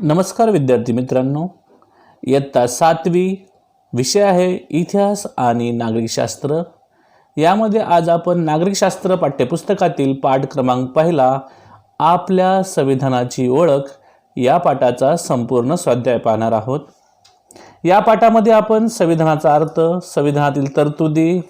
नमस्कार विद्यार्थी मित्रांनो. इयत्ता सातवी विषय आहे इतिहास आणि नागरिकशास्त्र. यामध्ये आज आपण नागरिकशास्त्र पाठ्यपुस्तकातील पाठ क्रमांक पहिला आपल्या संविधानाची ओळख या पाठाचा संपूर्ण स्वाध्याय पाहणार आहोत. या पाठामध्ये आपण संविधानाचा अर्थ संविधानातील तरतुदी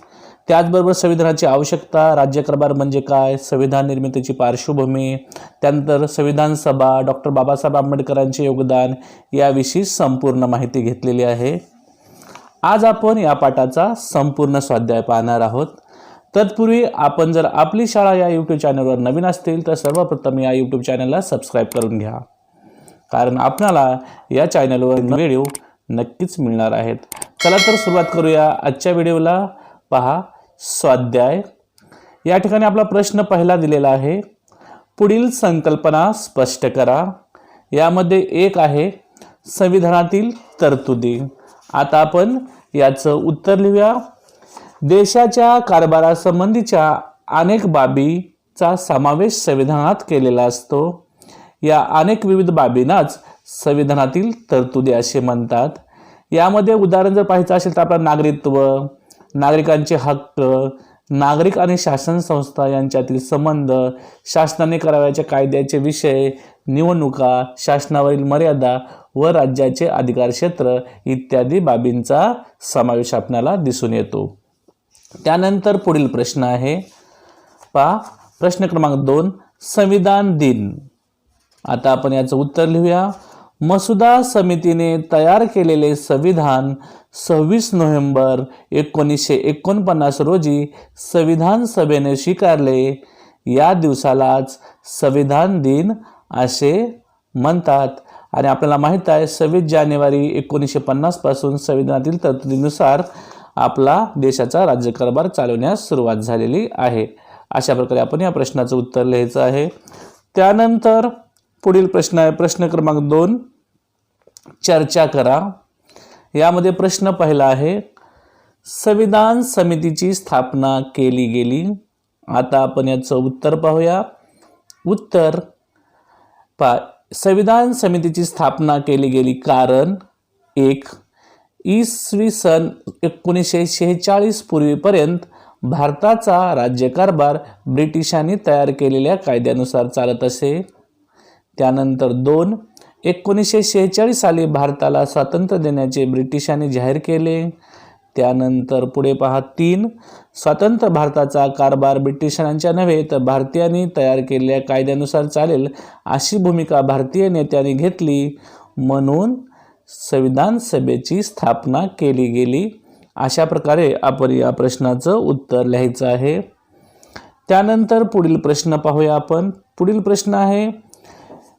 त्याचबरोबर संविधानाची आवश्यकता राज्यकारभार म्हणजे काय संविधान निर्मितीची पार्श्वभूमी त्यानंतर संविधान सभा डॉक्टर बाबासाहेब आंबेडकरांचे योगदान याविषयी संपूर्ण माहिती घेतलेली आहे. आज आपण या पाठाचा संपूर्ण स्वाध्याय पाहणार आहोत. तत्पूर्वी आपण जर आपली शाळा या यूट्यूब चॅनलवर नवीन असतील तर सर्वप्रथम या यूट्यूब चॅनलला सबस्क्राईब करून घ्या. कारण आपणाला या चॅनलवर व्हिडिओ नक्कीच मिळणार आहेत. चला तर सुरुवात करूया आजच्या व्हिडिओला पहा स्वाध्याय. या ठिकाणी आपला प्रश्न पहिला दिलेला आहे. पुढील संकल्पना स्पष्ट करा. यामध्ये एक आहे संविधानातील तरतुदी. आता आपण याचं उत्तर लिहूया. देशाच्या कारभारासंबंधीच्या अनेक बाबीचा समावेश संविधानात केलेला असतो. या अनेक विविध बाबींनाच संविधानातील तरतुदी असे म्हणतात. यामध्ये उदाहरण जर पाहायचं असेल तर आपलं नागरिकत्व नागरिकांचे हक्क नागरिक आणि शासन संस्था यांच्यातील संबंध शासनाने करावयाच्या कायद्याचे विषय निवडणुका शासनावरील मर्यादा व राज्याचे अधिकार क्षेत्र इत्यादी बाबींचा समावेश आपल्याला दिसून येतो. त्यानंतर पुढील प्रश्न आहे. पहा प्रश्न क्रमांक दोन संविधान दिन. आता आपण याचं उत्तर लिहूया. मसुदा समितीने तयार केलेले संविधान सव्वीस नोव्हेंबर एकोणीसशे एकोणपन्नास रोजी संविधान सभेने स्वीकारले. या दिवसालाच संविधान दिन असे म्हणतात. आणि आपल्याला माहीत आहे सव्वीस जानेवारी एकोणीसशे पन्नासपासून संविधानातील तरतुदीनुसार आपला देशाचा राज्यकारभार चालवण्यास सुरुवात झालेली आहे. अशा प्रकारे आपण या प्रश्नाचं उत्तर लिहायचं आहे. त्यानंतर पुढील प्रश्न आहे. प्रश्न क्रमांक दोन. चर्चा करा. यामध्ये प्रश्न पहिला आहे संविधान समितीची स्थापना केली गेली. आता आपण याचं उत्तर पाहूया. उत्तर पा संविधान समितीची स्थापना केली गेली कारण एक इसवी सन एकोणीसशे शेहेचाळीस पूर्वीपर्यंत भारताचा राज्यकारभार ब्रिटिशांनी तयार केलेल्या कायद्यानुसार चालत असे. त्यानंतर दोन एकोणीसशे शेहेचाळीस साली भारताला स्वातंत्र्य देण्याचे ब्रिटिशांनी जाहीर केले. त्यानंतर पुढे पहा तीन स्वतंत्र भारताचा कारभार ब्रिटिशांच्या नव्हे तर भारतीयांनी तयार केलेल्या कायद्यानुसार चालेल अशी भूमिका भारतीय नेत्यांनी घेतली. म्हणून संविधान सभेची स्थापना केली गेली. अशा प्रकारे आपण या प्रश्नाचं उत्तर लिहायचं आहे. त्यानंतर पुढील प्रश्न पाहूया आपण. पुढील प्रश्न आहे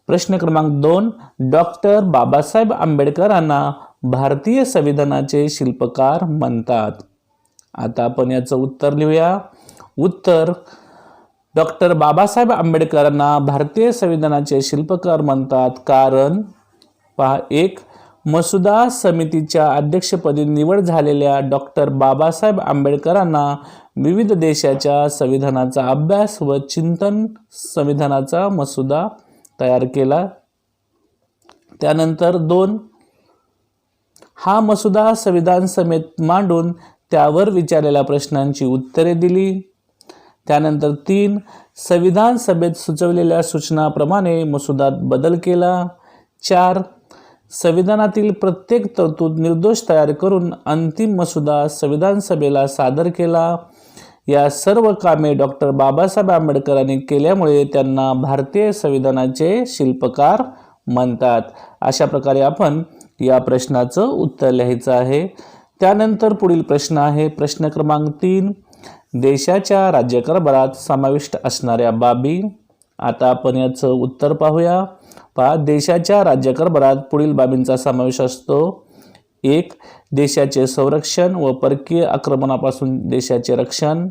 प्रश्न क्रमांक दोन डॉक्टर बाबासाहेब आंबेडकरांना भारतीय संविधानाचे शिल्पकार म्हणतात. आता आपण याचं उत्तर लिहूया. उत्तर डॉक्टर बाबासाहेब आंबेडकरांना भारतीय संविधानाचे शिल्पकार म्हणतात कारण पहा एक मसुदा समितीच्या अध्यक्षपदी निवड झालेल्या डॉक्टर बाबासाहेब आंबेडकरांना विविध देशाच्या संविधानाचा अभ्यास व चिंतन संविधानाचा मसुदा तयार केला. त्यानंतर दोन हा मसुदा संविधान समेत मांडून त्यावर विचारलेल्या प्रश्नांची उत्तरे दिली. त्यानंतर तीन संविधान सभेत सुचवलेल्या सूचनाप्रमाणे मसुदात बदल केला. चार संविधानातील प्रत्येक तरतूद निर्दोष तयार करून अंतिम मसुदा संविधान सभेला सादर केला. या सर्व कामे डॉक्टर बाबासाहेब आंबेडकरांनी केल्यामुळे त्यांना भारतीय संविधानाचे शिल्पकार म्हणतात. अशा प्रकारे आपण या प्रश्नाचं उत्तर लिहायचं आहे. त्यानंतर पुढील प्रश्न आहे. प्रश्न क्रमांक तीन. देशाच्या राज्यकारभारात समाविष्ट असणाऱ्या बाबी. आता आपण याचं उत्तर पाहूया. पहा देशाच्या राज्यकारभारात पुढील बाबींचा समावेश असतो. एक देशाचे संरक्षण व परकीय आक्रमणापासून देशाचे रक्षण.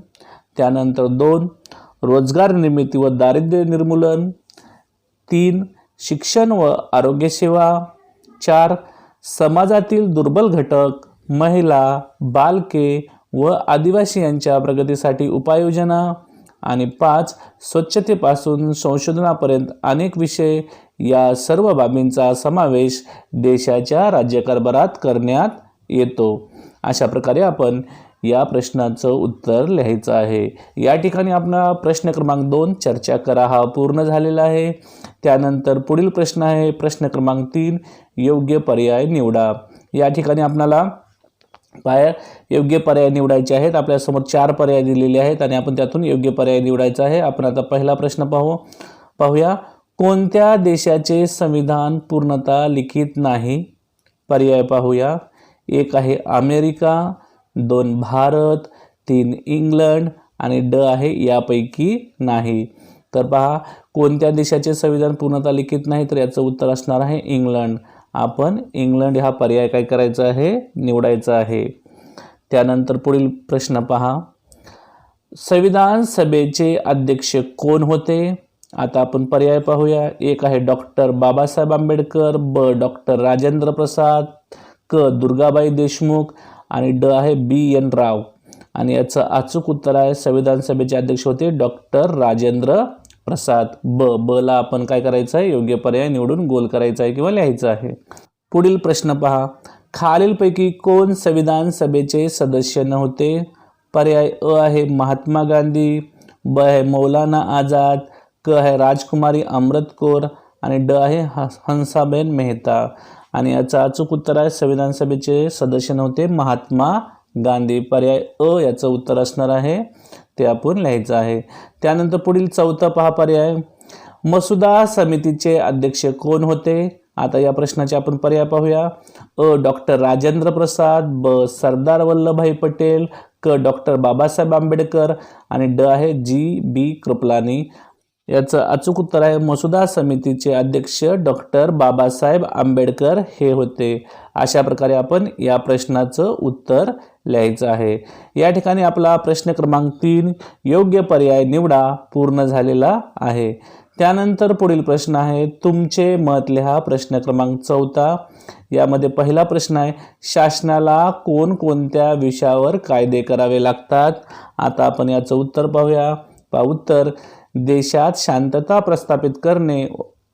त्यानंतर दोन रोजगार निर्मिती व दारिद्र्य निर्मूलन. तीन शिक्षण व आरोग्यसेवा चार समाजातील दुर्बल घटक महिला बालके व आदिवासी यांच्या प्रगतीसाठी उपाययोजना. आणि पाच स्वच्छतेपासून संशोधनापर्यंत अनेक विषय या सर्व बाबींचा समावेश देशाच्या राज्यकारभारात करण्यात येतो. अशा प्रकारे आपण या प्रश्नाचं उत्तर लिहायचं आहे. या ठिकाणी आपला प्रश्न क्रमांक दोन चर्चा करा. हा पूर्ण झालेला आहे. त्यानंतर पुढील प्रश्न आहे. प्रश्न क्रमांक तीन योग्य पर्याय निवडा. या ठिकाणी आपणाला पाय योग्य पर्याय निवडायचे आहेत. आपल्यासमोर चार पर्याय दिलेले आहेत आणि आपण त्यातून योग्य पर्याय निवडायचा आहे. आपण आता पहिला प्रश्न पाहू पाहूया. कोणत्या देशाचे संविधान पूर्णतः लिखित नाही? पर्याय पाहूया. एक आहे अमेरिका दोन भारत तीन इंग्लंड आणि ड आहे यापैकी नाही. तर पहा कोणत्या देशाचे संविधान पूर्णतः लिखित नाही? तर याचं उत्तर असणार आहे इंग्लंड. आपण इंग्लंड हा पर्याय काय करायचा आहे? निवडायचा आहे. त्यानंतर पुढील प्रश्न पहा. संविधान सभेचे अध्यक्ष कोण होते? आता आपण पर्याय पाहूया. एक आहे डॉक्टर बाबासाहेब आंबेडकर ब डॉक्टर राजेंद्र प्रसाद क दुर्गाबाई देशमुख आणि ड आहे बी एन राव. आणि याचं अचूक उत्तर आहे संविधान सभेचे अध्यक्ष होते डॉक्टर राजेंद्र प्रसाद ब ब ला आपण काय करायचं आहे? योग्य पर्याय निवडून गोल करायचा आहे किंवा लिहायचं आहे. पुढील प्रश्न पहा. खालीलपैकी कोण संविधान सभेचे सदस्य नव्हते? पर्याय अ आहे महात्मा गांधी ब आहे मौलाना आझाद क आहे राजकुमारी अमृत कौर आणि ड आहे हंसाबेन मेहता. आणि याचं अचूक उत्तर आहे संविधान सभेचे सदस्य नव्हते महात्मा गांधी. पर्याय अ याचं उत्तर असणार आहे. ते आपण लिहायचं आहे. त्यानंतर पुढील चौथा पहा पर्याय मसुदा समितीचे अध्यक्ष कोण होते? आता या प्रश्नाचे आपण पर्याय पाहूया. अ. डॉक्टर राजेंद्र प्रसाद ब. सरदार वल्लभभाई पटेल क. डॉक्टर बाबासाहेब आंबेडकर आणि ड आहे जी. बी. कृपलानी. याचं अचूक उत्तर आहे मसुदा समितीचे अध्यक्ष डॉक्टर बाबासाहेब आंबेडकर हे होते. अशा प्रकारे आपण या प्रश्नाचं उत्तर लिहायचं आहे. या ठिकाणी आपला प्रश्न क्रमांक तीन योग्य पर्याय निवडा पूर्ण झालेला आहे. त्यानंतर पुढील प्रश्न आहे तुमचे मत लिहा प्रश्न क्रमांक चौथा. यामध्ये पहिला प्रश्न आहे शासनाला कोणकोणत्या विषयावर कायदे करावे लागतात? आता आपण याचं उत्तर पाहूया. पा उत्तर देशात शांतता प्रस्थापित करणे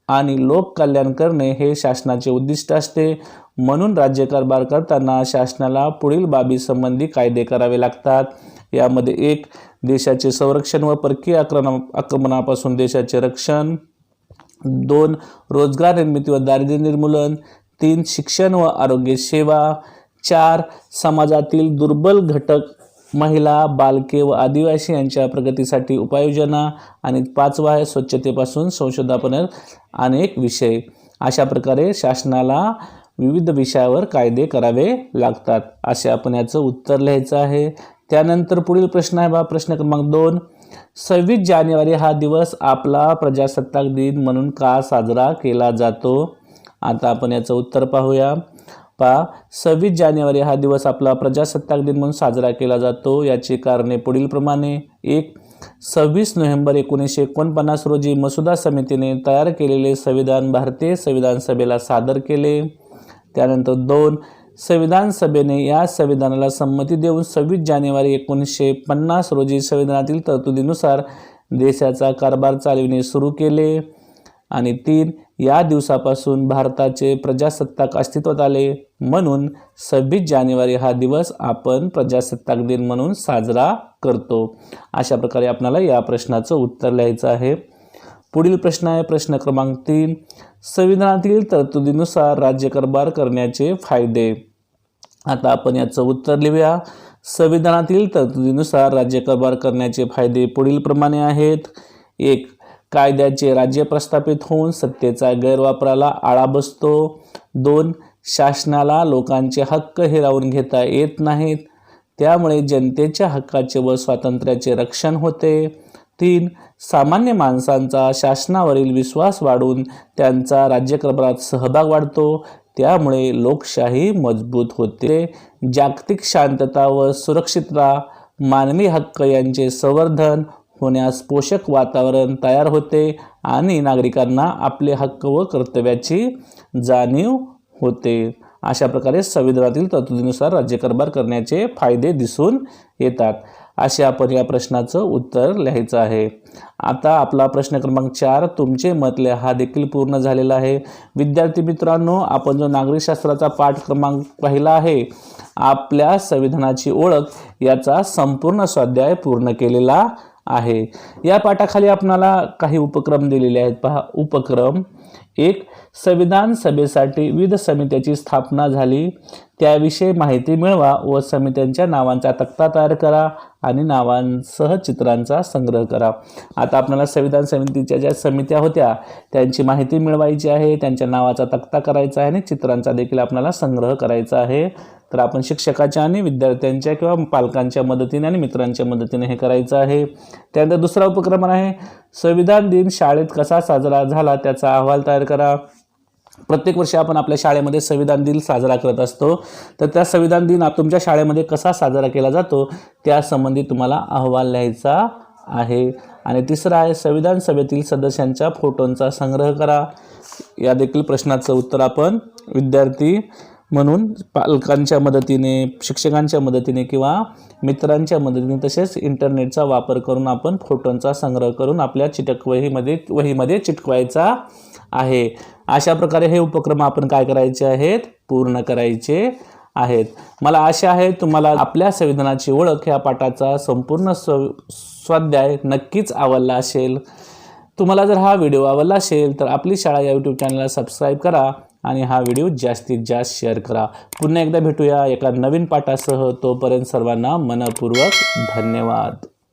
आणि लोककल्याण करणे हे शासनाचे उद्दिष्ट असते. म्हणून राज्यकारभार करताना शासनाला पुढील बाबीसंबंधी कायदे करावे लागतात. यामध्ये एक देशाचे संरक्षण व परकीय आक्रमण आक्रमणापासून देशाचे रक्षण. दोन रोजगार निर्मिती व दारिद्र्य निर्मूलन. तीन शिक्षण व आरोग्य सेवा. चार समाजातील दुर्बल घटक महिला बालके व आदिवासी यांच्या प्रगतीसाठी उपाययोजना. आणि पाचवा आहे स्वच्छतेपासून संशोधापर्यंत अनेक विषय. अशा प्रकारे शासनाला विविध विषयावर कायदे करावे लागतात. असे आपण याचं उत्तर लिहायचं आहे. त्यानंतर पुढील प्रश्न आहे बा प्रश्न क्रमांक दोन. सव्वीस जानेवारी हा दिवस आपला प्रजासत्ताक दिन म्हणून का साजरा केला जातो? आता आपण याचं उत्तर पाहूया. पहा सव्वीस जानेवारी हा दिवस आपला प्रजासत्ताक दिन म्हणून साजरा केला जातो. याची कारणे पुढीलप्रमाणे एक सव्वीस नोव्हेंबर एकोणीसशे एकोणपन्नास रोजी मसुदा समितीने तयार केलेले संविधान भारतीय संविधान सभेला सादर केले. त्यानंतर दोन संविधान सभेने या संविधानाला संमती देऊन सव्वीस जानेवारी एकोणीसशे पन्नास रोजी संविधानातील तरतुदीनुसार देशाचा कारभार चालविणे सुरू केले. आणि तीन या दिवसापासून भारताचे प्रजासत्ताक अस्तित्वात आले. म्हणून सव्वीस जानेवारी हा दिवस आपण प्रजासत्ताक दिन म्हणून साजरा करतो. अशा प्रकारे आपणाला या प्रश्नाचं उत्तर लिहायचं आहे. पुढील प्रश्न आहे प्रश्न क्रमांक तीन. संविधानातील तरतुदीनुसार राज्यकारभार करण्याचे फायदे. आता आपण याचं उत्तर लिहूया. संविधानातील तरतुदीनुसार राज्यकारभार करण्याचे फायदे पुढीलप्रमाणे आहेत. एक कायद्याचे राज्य प्रस्थापित होऊन सत्तेचा गैरवापराला आळा बसतो. दोन शासनाला लोकांचे हक्क हिरावून घेता येत नाहीत. त्यामुळे जनतेच्या हक्काचे व स्वातंत्र्याचे रक्षण होते. तीन सामान्य माणसांचा शासनावरील विश्वास वाढून त्यांचा राज्यक्रमात सहभाग वाढतो. त्यामुळे लोकशाही मजबूत होते. जागतिक शांतता व सुरक्षितता मानवी हक्क यांचे संवर्धन होण्यास पोषक वातावरण तयार होते आणि नागरिकांना आपले हक्क व कर्तव्याची जाणीव होते. अशा प्रकारे संविधानातील तरतुदीनुसार राज्यकारभार करण्याचे फायदे दिसून येतात. असे आपण या प्रश्नाचं उत्तर लिहायचं आहे. आता आपला प्रश्न क्रमांक चार तुमचे मत लिहा. हा देखील पूर्ण झालेला आहे. विद्यार्थी मित्रांनो आपण जो नागरिकशास्त्राचा पाठ क्रमांक पाहिला आहे आपल्या संविधानाची ओळख याचा संपूर्ण स्वाध्याय पूर्ण केलेला आहे. या पाठाखाली आपणाला काही उपक्रम दिलेले आहेत. पहा उपक्रम. एक संविधान सभेसाठी विविध समित्याची स्थापना झाली. त्याविषयी माहिती मिळवा व समित्यांच्या नावांचा तक्ता तयार करा आणि नावांसह चित्रांचा संग्रह करा. आता आपल्याला संविधान समितीच्या ज्या समित्या होत्या त्यांची माहिती मिळवायची आहे त्यांच्या नावाचा तक्ता करायचा आहे आणि चित्रांचा देखील आपल्याला संग्रह करायचा आहे. तर आपण शिक्षकाच्या आणि विद्यार्थ्यांच्या किंवा पालकांच्या मदतीने आणि मित्रांच्या मदतीने हे करायचं आहे. त्यानंतर दुसरा उपक्रम आहे संविधान दिन शाळेत कसा साजरा झाला त्याचा अहवाल तयार करा. प्रत्येक वर्षी आपण आपल्या शाळेमध्ये संविधान दिन साजरा करत असतो. तर त्या संविधान दिन तुमच्या शाळेमध्ये कसा साजरा केला जातो त्यासंबंधी तुम्हाला अहवाल लिहायचा आहे. आणि तिसरा आहे संविधान सभेतील सदस्यांच्या फोटोंचा संग्रह करा. या देखील प्रश्नाचं उत्तर आपण विद्यार्थी म्हणून पालकांच्या मदतीने शिक्षकांच्या मदतीने किंवा मित्रांच्या मदतीने तसेच इंटरनेटचा वापर करून आपण फोटोंचा संग्रह करून आपल्या चिटक वहीमध्ये वहीमध्ये चिटकवायचा आहे. अशा प्रकारे हे उपक्रम आपण काय करायचे आहेत? पूर्ण करायचे आहेत. मला आशा आहे तुम्हाला आपल्या संविधानाची ओळख या पाठाचा संपूर्ण स्व स्वाध्याय नक्कीच आवडला असेल. तुम्हाला जर हा व्हिडिओ आवडला असेल तर आपली शाळा या यूट्यूब चॅनलला सबस्क्राईब करा. आणि हा व्हिडिओ जास्तीत जास्त शेअर करा. पुन्हा एकदा भेटूया एका नवीन पाठासह. तोपर्यंत सर्वांना मनपूर्वक धन्यवाद.